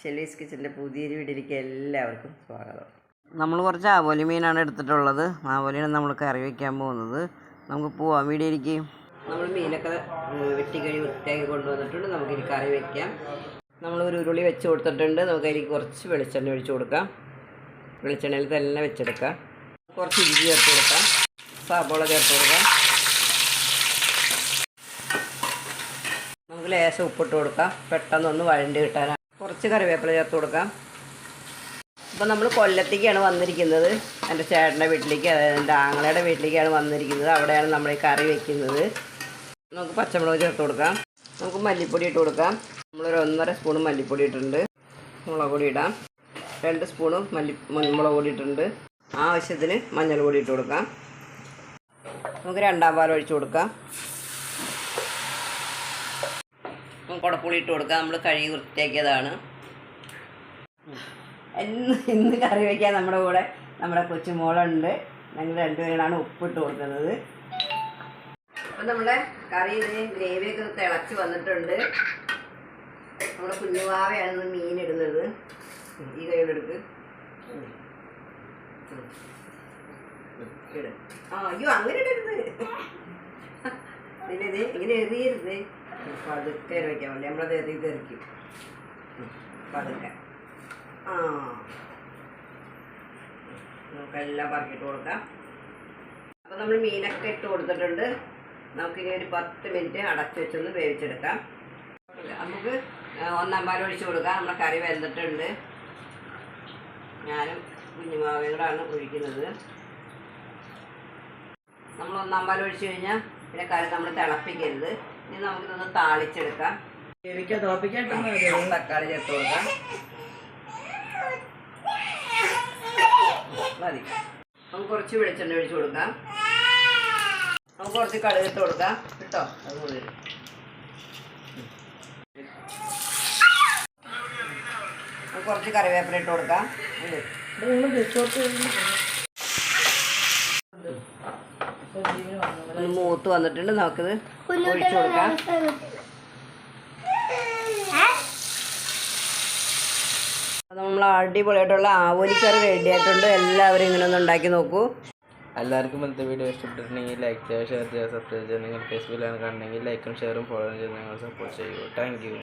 Shelley's കിച്ചന്റെ പുതിയൊരു വീട്ടിലേക്ക് എല്ലാവർക്കും സ്വാഗതം. നമ്മൾ കുറച്ച് ആവോലി മീനാണ് എടുത്തിട്ടുള്ളത്. ആവോലിയാണ് നമ്മൾ കറി വയ്ക്കാൻ പോകുന്നത്. നമുക്ക് പോവാം. വീടിയിലേക്ക് നമ്മൾ മീനൊക്കെ വെട്ടിക്കഴി വൃത്തിയാക്കി കൊണ്ടുവന്നിട്ടുണ്ട്. നമുക്കിനി കറി വയ്ക്കാം നമ്മൾ ഒരു ഉരുളി വെച്ച് കൊടുത്തിട്ടുണ്ട്. നമുക്ക് അതിലേക്ക് കുറച്ച് വെളിച്ചെണ്ണ ഒഴിച്ച് കൊടുക്കാം. വെളിച്ചെണ്ണയിൽ തന്നെ വെച്ചെടുക്കാം. കുറച്ച് ഇഞ്ചി ചേർത്ത് കൊടുക്കാം. സബോള ചേർത്ത് കൊടുക്കാം. ലേശം ഉപ്പിട്ട് കൊടുക്കാം. പെട്ടെന്നൊന്ന് വഴണ്ട് കിട്ടാനാണ് കുറച്ച് കറിവേപ്പില ചേർത്ത് കൊടുക്കാം. അപ്പോൾ നമ്മൾ കൊല്ലത്തേക്കാണ് വന്നിരിക്കുന്നത്. എന്റെ ചേട്ടന്റെ വീട്ടിലേക്ക് അതായത് എന്റെ ആങ്ങളയുടെ വീട്ടിലേക്കാണ് വന്നിരിക്കുന്നത്. അവിടെയാണ് നമ്മൾ ഈ കറി വെക്കുന്നത്. നമുക്ക് പച്ചമുളക് ചേർത്ത് കൊടുക്കാം. നമുക്ക് മല്ലിപ്പൊടി ഇട്ട് കൊടുക്കാം. നമ്മളൊരു ഒന്നര സ്പൂൺ മല്ലിപ്പൊടി ഇട്ടിട്ടുണ്ട്. മുളക് പൊടി ഇടാം. രണ്ട് സ്പൂണ് മല്ലി മുളക് പൊടി ഇട്ടിട്ടുണ്ട്. ആവശ്യത്തിന് മഞ്ഞൾ പൊടി ഇട്ട് കൊടുക്കാം. നമുക്ക് രണ്ടാം പാൽ ഒഴിച്ച് കൊടുക്കാം നമുക്ക് കുടപ്പുളി ഇട്ട് കൊടുക്കുക നമ്മൾ കഴുകി വൃത്തിയാക്കിയതാണ്. ഇന്ന് ഇന്ന് കറി വയ്ക്കാൻ നമ്മുടെ കൂടെ നമ്മുടെ കൊച്ചുമോളുണ്ട് ഞങ്ങൾ രണ്ടുപേരാണ് ഉപ്പിട്ട് കൊടുക്കുന്നത്. അപ്പം നമ്മുടെ കറി ഗ്രേവിയൊക്കെ തിളച്ച് വന്നിട്ടുണ്ട്. നമ്മുടെ കുഞ്ഞുവാവയാണ് മീൻ ഇടുന്നത്. ഈ. ഇട്. ആ അയ്യോ അങ്ങനെ ഇടരുത്. പിന്നെ ഇത് ഇങ്ങനെ എറിയരുത്. പതുക്കെ വയ്ക്കാൻ വേണ്ടി നമ്മളത് എറി തെറിക്കും പതുക്കെ. ആ. നമുക്കെല്ലാം പറക്കിട്ട് കൊടുക്കാം. അപ്പോൾ നമ്മൾ മീനൊക്കെ ഇട്ട് കൊടുത്തിട്ടുണ്ട്. നമുക്കിനി ഒരു പത്ത് മിനിറ്റ് അടച്ചു വെച്ചൊന്ന് വേവിച്ചെടുക്കാം. നമുക്ക് ഒന്നാം പാൽ ഒഴിച്ച് കൊടുക്കാം. നമ്മുടെ കറി വെന്തിട്ടുണ്ട്. ഞാനും കുഞ്ഞുമാവയോടാണ് ഒഴിക്കുന്നത്. നമ്മൾ ഒന്നാം പാൽ ഒഴിച്ച് കഴിഞ്ഞാൽ പിന്നെ കറി നമ്മൾ തിളപ്പിക്കരുത്. ഇനി നമുക്കിതൊന്ന് താളിച്ചെടുക്കാം. തക്കാളി ചേർത്ത് കൊടുക്കാം. മതി. നമുക്ക് കുറച്ച് വെളിച്ചെണ്ണ ഒഴിച്ച് കൊടുക്കാം. നമുക്ക് കുറച്ച് കടുകിട്ട് കൊടുക്കാം. കേട്ടോ അത് കൂടുതൽ നമുക്ക് കുറച്ച് കറിവേപ്പില ഇട്ട് കൊടുക്കാം. മൂത്ത് വന്നിട്ടുണ്ട്. നമുക്കിത് ഒഴിച്ചു കൊടുക്കാം. നമ്മൾ അടിപൊളിയായിട്ടുള്ള ആവോലിക്കറി റെഡി ആയിട്ടുണ്ട്. എല്ലാവരും ഇങ്ങനെ ഒന്ന് ഉണ്ടാക്കി നോക്കൂ. എല്ലാവർക്കും ഇന്നത്തെ വീഡിയോ ഇഷ്ടപ്പെട്ടിട്ടുണ്ടെങ്കിൽ ലൈക്ക് ചെയ്യുക ഷെയർ ചെയ്യുക സബ്സ്ക്രൈബ് ചെയ്യുക. നിങ്ങൾ ഫേസ്ബുക്കിലാണ് കാണണമെങ്കിൽ ലൈക്കും ഷെയറും ഫോളോ ചെയ്ത് നിങ്ങൾ സപ്പോർട്ട് ചെയ്യൂ താങ്ക് യു